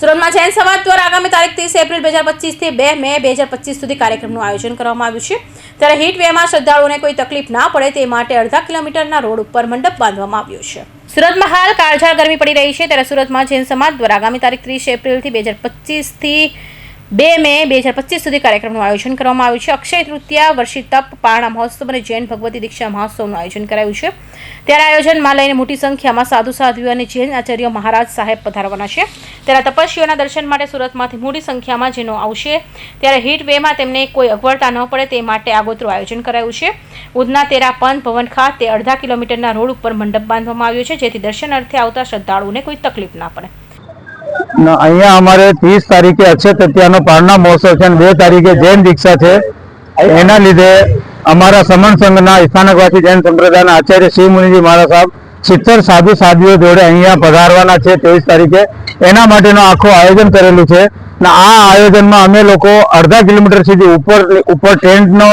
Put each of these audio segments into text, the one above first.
સુરતમાં જૈન સમાજ દ્વારા આગામી તારીખ ત્રીસ એપ્રિલ બે હજાર પચીસથી બે મે બે હજાર પચીસ સુધી કાર્યક્રમનું આયોજન કરવામાં આવ્યું છે. ત્યારે હીટ વેમાં શ્રદ્ધાળુઓને કોઈ તકલીફ ના પડે તે માટે અડધા કિલોમીટરના રોડ ઉપર મંડપ બાંધવામાં આવ્યો છે. સુરતમાં હાલ કાળઝાળ ગરમી પડી રહી છે. ત્યારે સુરતમાં જૈન સમાજ દ્વારા આગામી તારીખ ત્રીસ એપ્રિલથી બે હજાર પચીસથી બે મે બે હજાર પચીસ સુધી કાર્યક્રમનું આયોજન કરવામાં આવ્યું છે. અક્ષય તૃતીયા, વર્ષી તપ, પારણા મહોત્સવ અને જૈન ભગવતી દીક્ષા મહોત્સવનું આયોજન કરાયું છે. ત્યારે આયોજનમાં લઈને મોટી સંખ્યામાં સાધુ, સાધ્વીઓ અને જૈન આચાર્ય મહારાજ સાહેબ પધારવાના છે. ત્યારે તપસ્વીઓના દર્શન માટે સુરતમાંથી મોટી સંખ્યામાં જેનો આવશે. ત્યારે હીટ વેમાં તેમને કોઈ અગવડતા ન પડે તે માટે આગોતરું આયોજન કરાયું છે. ઉધના તેરા પંથ ભવન ખાતે અડધા કિલોમીટરના રોડ ઉપર મંડપ બાંધવામાં આવ્યો છે, જેથી દર્શન અર્થે આવતા શ્રદ્ધાળુઓને કોઈ તકલીફ ના પડે. અહીંયા અમારે ત્રીસ તારીખે અક્ષય તૃતીયાનો પારણા મહોત્સવ છે અને બે તારીખે જૈન દીક્ષા છે. એના લીધે અમારા સમન સંઘના સ્થાનકવાસી જૈન સંપ્રદાયના આચાર્ય શિવ મુનિજી મહારાજ સાહેબ સિત્તેર સાધુ સાધુઓ જોડે અહીંયા પધારવાના છે ત્રેવીસ તારીખે. એના માટેનું આખું આયોજન કરેલું છે. ને આ આયોજનમાં અમે લોકો અડધા કિલોમીટર સુધી ઉપર ઉપર ટેન્ટનો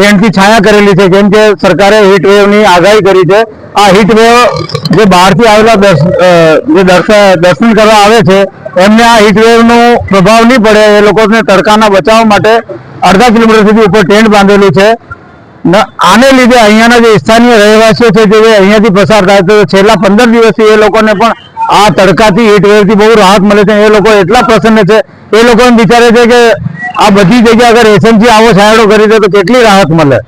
ટ્રેનથી છાયા કરેલી છે કેમ કે સરકારે હીટ વેવની આગાહી કરી છે. આ હીટ વેવ જે બહારથી આવેલા જે દર્શ- દર્શન કરવા આવે છે, એમને આ હીટ વેવનો પ્રભાવ નહીં પડે. એ લોકોને તડકાના બચાવ માટે અડધા કિલોમીટર સુધી ઉપર ટેન્ટ બાંધેલું છે. આને લીધે અહીંયાના જે સ્થાનીય રહેવાસીઓ છે, જે અહીંયાથી પસાર થાય તો છેલ્લા પંદર દિવસથી એ લોકોને પણ આ તડકાથી હીટ વેવથી બહુ રાહત મળે છે. એ લોકો એટલા પ્રસન્ન છે. એ લોકોને વિચારે છે કે આ બધી જગ્યા અગર એસએમસી આવો છાંયડો કરી દે તો કેટલી રાહત મળે?